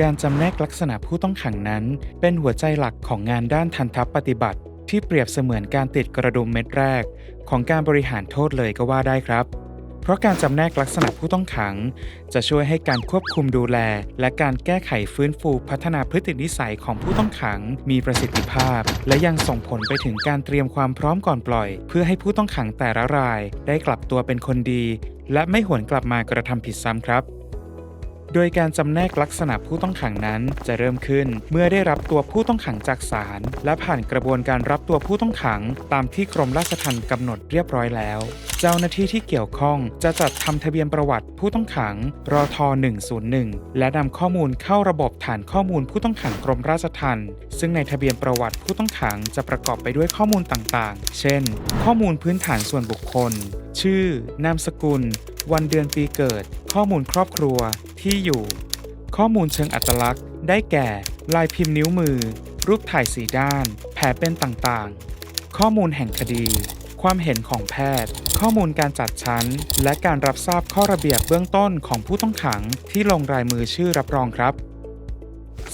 การจำแนกลักษณะผู้ต้องขังนั้น เป็นหัวใจหลักของงานด้านทันทัพปฏิบัติ ที่เปรียบเสมือนการติดกระดุมเม็ดแรก ของการบริหารโทษเลยก็ว่าได้ครับ เพราะการจำแนกลักษณะผู้ต้องขัง จะช่วยให้การควบคุมดูแล และการแก้ไขฟื้นฟูพัฒนาพฤตินิสัยของผู้ต้องขัง มีประสิทธิภาพ และยังส่งผลไปถึงการเตรียมความพร้อมก่อนปล่อย เพื่อให้ผู้ต้องขังแต่ละราย ได้กลับตัวเป็นคนดี และไม่หวนกลับมากระทำผิดซ้ำครับโดยการจำแนกลักษณะผู้ต้องขังนั้นจะเริ่มขึ้น เมื่อได้รับตัวผู้ต้องขังจากศาลและผ่านกระบวนการรับตัวผู้ต้องขัง ตามที่กรมราชทัณฑ์กำหนดเรียบร้อยแล้ว เจ้าหน้าที่ที่เกี่ยวข้องจะจัดทำทะเบียนประวัติผู้ต้องขังรอท101 และนำข้อมูลเข้าระบบฐานข้อมูลผู้ต้องขังกรมราชทัณฑ์ซึ่งในทะเบียนประวัติผู้ต้องขังจะประกอบไปด้วยข้อมูลต่างๆ เช่น ข้อมูลพื้นฐานส่วนบุคคล ชื่อ นามสกุล วันเดือนปีเกิด ข้อมูลครอบครัว ที่อยู่ ข้อมูลเชิงอัตลักษณ์ ได้แก่ ลายพิมพ์นิ้วมือ รูปถ่ายสีด้าน แผลเป็นต่างๆ ข้อมูลแห่งคดี ความเห็นของแพทย์ ข้อมูลการจัดชั้น และการรับทราบข้อระเบียบเบื้องต้นของผู้ต้องขังที่ลงรายมือชื่อรับรองครับ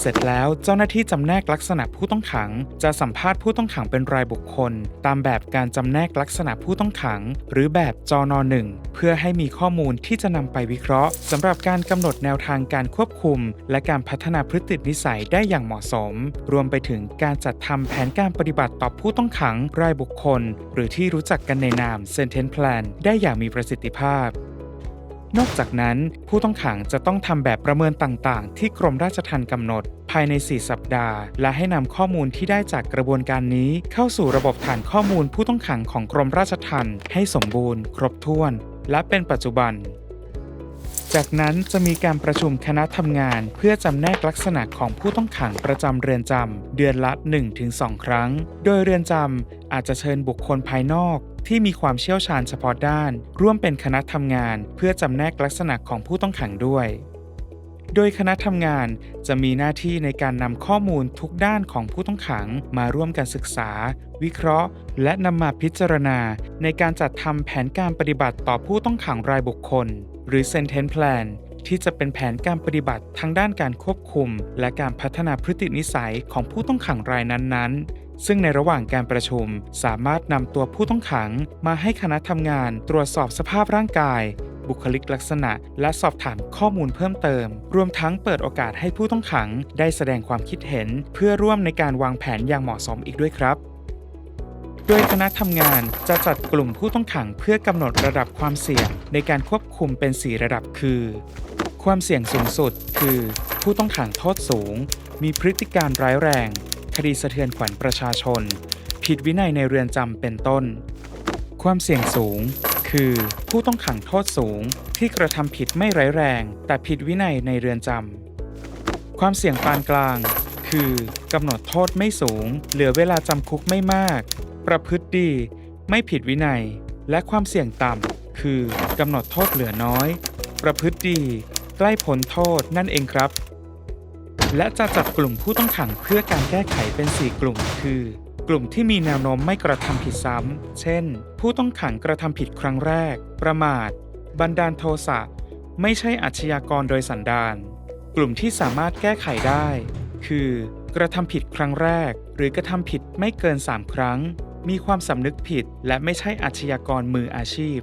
เสร็จแล้วเจ้าหน้าที่จำแนกลักษณะผู้ต้องขัง จะสัมภาษณ์ผู้ต้องขังเป็นรายบุคคล ตามแบบการจำแนกลักษณะผู้ต้องขัง หรือแบบจอนหนึ่งเพื่อให้มีข้อมูลที่จะนำไปวิเคราะห์สำหรับการกำหนดแนวทางการควบคุม และการพัฒนาพฤตินิสัยได้อย่างเหมาะสม รวมไปถึงการจัดทำแผนการปฏิบัติต่อผู้ต้องขังรายบุคคล หรือที่รู้จักกันในนาม Sentence Plan ได้อย่างมีประสิทธิภาพ นอกจากนั้น ผู้ต้องขังจะต้องทำแบบประเมินต่างๆ ที่กรมราชทัณฑ์กำหนด ภายใน 4 สัปดาห์ และให้นำข้อมูลที่ได้จากกระบวนการนี้ เข้าสู่ระบบฐานข้อมูลผู้ต้องขังของกรมราชทัณฑ์ให้สมบูรณ์ ครบถ้วน และเป็นปัจจุบันจากนั้นจะมีการประชุมคณะทำงาน เพื่อจำแนกลักษณะของผู้ต้องขังประจำเรือนจำเดือนละ 1-2 ครั้ง โดยเรือนจำอาจจะเชิญบุคคลภายนอก ที่มีความเชี่ยวชาญเฉพาะด้าน ร่วมเป็นคณะทำงาน เพื่อจำแนกลักษณะของผู้ต้องขังด้วย โดยคณะทำงานจะมีหน้าที่ในการนำข้อมูลทุกด้านของผู้ต้องขังมาร่วมกันศึกษา วิเคราะห์ และนำมาพิจารณา ในการจัดทำแผนการปฏิบัติต่อผู้ต้องขังรายบุคคล หรือ Sentence Plan ที่จะเป็นแผนการปฏิบัติทางด้านการควบคุม และการพัฒนาพฤตินิสัยของผู้ต้องขังรายนั้นๆ ซึ่งในระหว่างการประชุมสามารถนำตัวผู้ต้องขังมาให้คณะทำงานตรวจสอบสภาพร่างกาย บุคลิกลักษณะ และสอบถามข้อมูลเพิ่มเติม รวมทั้งเปิดโอกาสให้ผู้ต้องขังได้แสดงความคิดเห็น เพื่อร่วมในการวางแผนอย่างเหมาะสมอีกด้วยครับโดยคณะทำงานจะจัดกลุ่มผู้ต้องขังเพื่อกำหนดระดับความเสี่ยงในการควบคุมเป็น 4 ระดับคือ ความเสี่ยงสูงสุดคือ ผู้ต้องขังโทษสูง มีพฤติการร้ายแรง คดีสะเทือนขวัญประชาชน ผิดวินัยในเรือนจำเป็นต้น ความเสี่ยงสูง คือ ผู้ต้องขังโทษสูงที่กระทำผิดไม่ร้ายแรง แต่ผิดวินัยในเรือนจำความเสี่ยงปานกลาง คือกำหนดโทษไม่สูง เหลือเวลาจำคุกไม่มาก ประพฤติดี ไม่ผิดวินัย และความเสี่ยงต่ำคือกำหนดโทษเหลือน้อย ประพฤติดี ใกล้พ้นโทษนั่นเองครับ และจะจัดกลุ่มผู้ต้องขังเพื่อการแก้ไขเป็น 4 กลุ่ม คือกลุ่มที่มีแนวโน้มไม่กระทำผิดซ้ำ เช่น ผู้ต้องขังกระทำผิดครั้งแรก ประมาท บันดาลโทสะ ไม่ใช่อาชญากรโดยสันดาน กลุ่มที่สามารถแก้ไขได้ คือกระทำผิดครั้งแรก หรือกระทำผิดไม่เกิน 3 ครั้ง มีความสำนึกผิดและไม่ใช่อาชญากรมืออาชีพ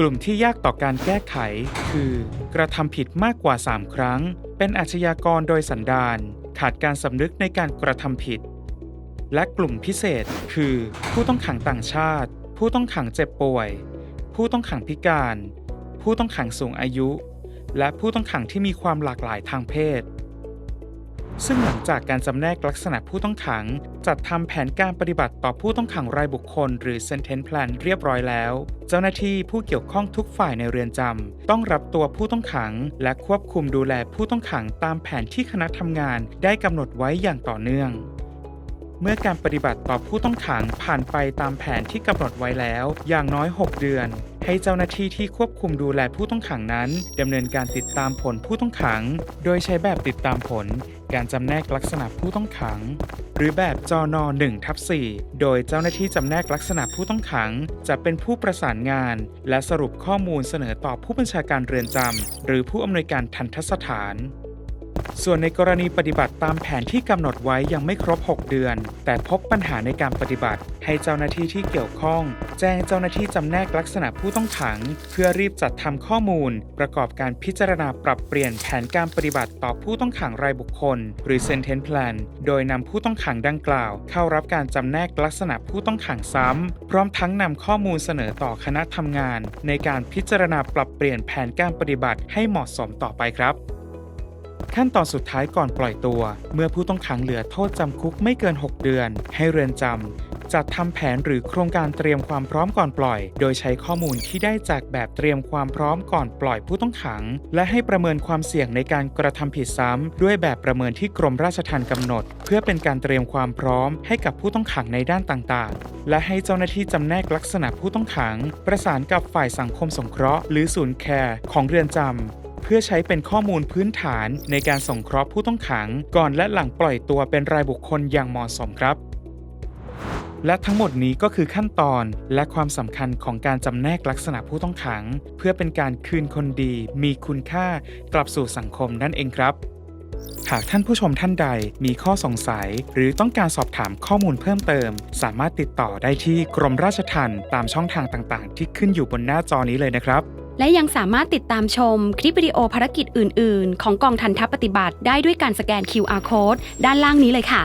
กลุ่มที่ยากต่อการแก้ไข คือ กระทำผิดมากกว่า 3 ครั้ง เป็นอาชญากรโดยสันดานขาดการสำนึกในการกระทำผิด และกลุ่มพิเศษ คือ ผู้ต้องขังต่างชาติ ผู้ต้องขังเจ็บป่วย ผู้ต้องขังพิการ ผู้ต้องขังสูงอายุ และผู้ต้องขังที่มีความหลากหลายทางเพศ ซึ่งหลังจากการจำแนกลักษณะผู้ต้องขัง จัดทำแผนการปฏิบัติต่อผู้ต้องขังรายบุคคล หรือ Sentence Plan เรียบร้อยแล้ว เจ้าหน้าที่ผู้เกี่ยวข้องทุกฝ่ายในเรือนจำต้องรับตัวผู้ต้องขัง และควบคุมดูแลผู้ต้องขังตามแผนที่คณะทำงานได้กำหนดไว้อย่างต่อเนื่อง เมื่อการปฏิบัติต่อผู้ต้องขังผ่านไปตามแผนที่กำหนดไว้แล้ว อย่างน้อย 6 เดือนให้เจ้าหน้าที่ที่ควบคุมดูแลผู้ต้องขังนั้นดำเนินการติดตามผลผู้ต้องขัง โดยใช้แบบติดตามผล การจำแนกลักษณะผู้ต้องขัง หรือแบบจอน1ทับ4โดยเจ้าหน้าที่จำแนกลักษณะผู้ต้องขัง จะเป็นผู้ประสานงาน และสรุปข้อมูลเสนอต่อผู้บัญชาการเรือนจำหรือผู้อำนวยการทันทสถาน ส่วนในกรณีปฏิบัติตามแผนที่กำหนดไว้ยังไม่ครบ 6 เดือน แต่พบปัญหาในการปฏิบัติ ให้เจ้าหน้าที่ที่เกี่ยวข้อง แจ้งเจ้าหน้าที่จำแนกลักษณะผู้ต้องขัง เพื่อรีบจัดทำข้อมูล ประกอบการพิจารณาปรับเปลี่ยนแผนการปฏิบัติต่อผู้ต้องขังรายบุคคล หรือ sentence plan โดยนำผู้ต้องขังดังกล่าว เข้ารับการจำแนกลักษณะผู้ต้องขังซ้ำพร้อมทั้งนำข้อมูลเสนอต่อคณะทำงาน ในการพิจารณาปรับเปลี่ยนแผนการปฏิบัติให้เหมาะสมต่อไปครับ ขั้นตอนสุดท้ายก่อนปล่อยตัว เมื่อผู้ต้องขังเหลือโทษจำคุกไม่เกิน 6 เดือน ให้เรือนจำจัดทำแผนหรือโครงการเตรียมความพร้อมก่อนปล่อย โดยใช้ข้อมูลที่ได้จากแบบเตรียมความพร้อมก่อนปล่อยผู้ต้องขัง และให้ประเมินความเสี่ยงในการกระทำผิดซ้ำด้วยแบบประเมินที่กรมราชทัณฑ์กำหนด เพื่อเป็นการเตรียมความพร้อม ให้กับผู้ต้องขังในด้านต่างๆ และให้เจ้าหน้าที่จำแนกลักษณะผู้ต้องขัง ประสานกับฝ่ายสังคมสงเคราะห์ หรือศูนย์แคร์ของเรือนจำ เพื่อใช้เป็นข้อมูลพื้นฐานในการส่งเคราะห์ผู้ต้องขัง ก่อนและหลังปล่อยตัวเป็นรายบุคคลอย่างเหมาะสมครับและทั้งหมดนี้ก็คือขั้นตอนและความสำคัญของการจำแนกลักษณะผู้ต้องขัง เพื่อเป็นการคืนคนดี มีคุณค่ากลับสู่สังคมนั่นเองครับ หากท่านผู้ชมท่านใดมีข้อสงสัย หรือต้องการสอบถามข้อมูลเพิ่มเติม สามารถติดต่อได้ที่กรมราชทัณฑ์ตามช่องทางต่างๆ ที่ขึ้นอยู่บนหน้าจอนี้เลยนะครับ และยังสามารถติดตามชมคลิปวิดีโอภารกิจอื่น ๆ ของกองทันทัพปฏิบัติได้ด้วยการสแกน QR Code ด้านล่างนี้เลยค่ะ